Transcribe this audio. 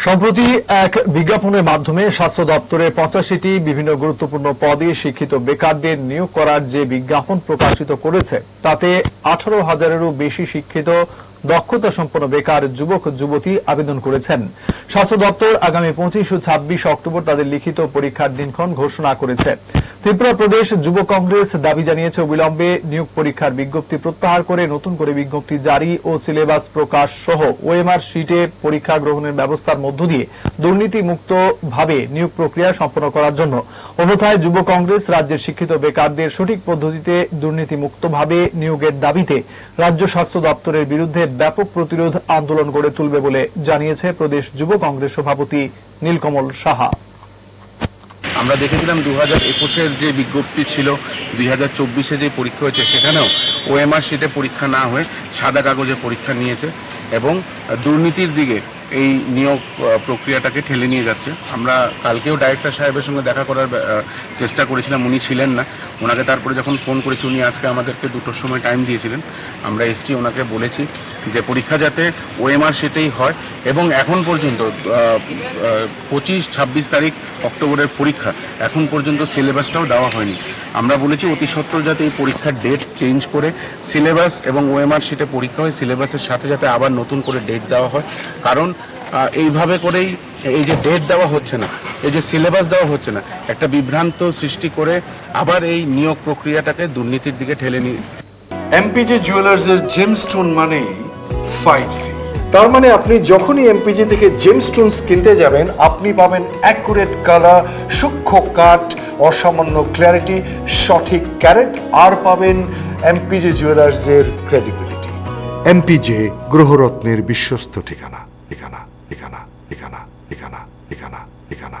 সম্প্রতি এক বিজ্ঞাপনের মাধ্যমে স্বাস্থ্য দপ্তরে পঁচাশিটি বিভিন্ন গুরুত্বপূর্ণ পদে শিক্ষিত বেকারদের নিয়োগ করার যে বিজ্ঞাপন প্রকাশিত করেছে, তাতে আঠারো হাজারেরও বেশি শিক্ষিত দক্ষতা সম্পন্ন বেকার যুবক, যুবতী আবেদন করেছেন। স্বাস্থ্য দপ্তর আগামী পঁচিশ ও ছাব্বিশ অক্টোবর তাদের লিখিত পরীক্ষার দিনক্ষণ ঘোষণা করেছে। ত্রিপুরা প্রদেশ যুব কংগ্রেস দাবি জানিয়েছে, অবিলম্বে নিয়োগ পরীক্ষার বিজ্ঞপ্তি প্রত্যাহার করে নতুন করে বিজ্ঞপ্তি জারি ও সিলেবাস প্রকাশ সহ ওএমআর শিটে পরীক্ষা গ্রহণের ব্যবস্থার মধ্য দিয়ে দুর্নীতি মুক্ত ভাবে নিয়োগ প্রক্রিয়া সম্পন্ন করার জন্য অন্যথায় যুব কংগ্রেস রাজ্যের শিক্ষিত বেকারদের সঠিক পদ্ধতিতে দুর্নীতি মুক্তভাবে নিয়োগের দাবিতে রাজ্য স্বাস্থ্য দপ্তরের বিরুদ্ধে ব্যাপক প্রতিরোধ আন্দোলন গড়ে তুলবে বলে জানিয়েছে প্রদেশ যুব কংগ্রেস সভাপতি নীলকমল সাহা। আমরা দেখেছিলাম দু হাজার একুশের যে বিজ্ঞপ্তি ছিল দুই হাজার চব্বিশে যে পরীক্ষা হয়েছে, সেখানেও ওএমআর শিটে পরীক্ষা না হয়ে সাদা কাগজে পরীক্ষা নিয়েছে এবং দুর্নীতির দিকে এই নিয়োগ প্রক্রিয়াটাকে ঠেলে নিয়ে যাচ্ছে। আমরা কালকেও ডাইরেক্টর সাহেবের সঙ্গে দেখা করার চেষ্টা করেছিলাম, উনি ছিলেন না। ওনাকে তারপরে যখন ফোন করেছি, উনি আজকে আমাদেরকে দুটোর সময় টাইম দিয়েছিলেন। আমরা এসছি, ওনাকে বলেছি যে পরীক্ষা যাতে ওএমআর শিটেই হয় এবং এখন পর্যন্ত পঁচিশ, ছাব্বিশ তারিখ অক্টোবরের পরীক্ষা। এখন পর্যন্ত সিলেবাসটাও দেওয়া হয়নি। আমরা বলেছি অতি সত্বর যাতে এই পরীক্ষার ডেট চেঞ্জ করে সিলেবাস এবং ওএমআর শিটে পরীক্ষা হয়, সিলেবাসের সাথে যাতে আবার নতুন করে ডেট দেওয়া হয়। কারণ এইভাবে করেই এই যে ডেট দেওয়া হচ্ছে না এই যে সিলেবাস দেওয়া হচ্ছে না একটা বিভ্রান্ত সৃষ্টি করে আবার এই নিয়োগ প্রক্রিয়াটাকে দুর্নীতির দিকে ঠেলে নিয়ে এমপিজে জুয়েলার্সের জেমস্টোন মানেই ফাইভ সি তার মানে আপনি যখনই এমপিজি থেকে জেমস্টোনস কিনতে যাবেন আপনি পাবেন অ্যাকুরেট কালার সূক্ষ্ম কাট অসামান্য ক্ল্যারিটি সঠিক ক্যারেট আর পাবেন এমপিজে জুয়েলার্সের ক্রেডিবিলিটি এমপিজে গ্রহরত্নের বিশ্বস্ত ঠিকানা ঠিকানা ঠিকানা ঠিকানা। ঠিকানা ঠিকানা ঠিকানা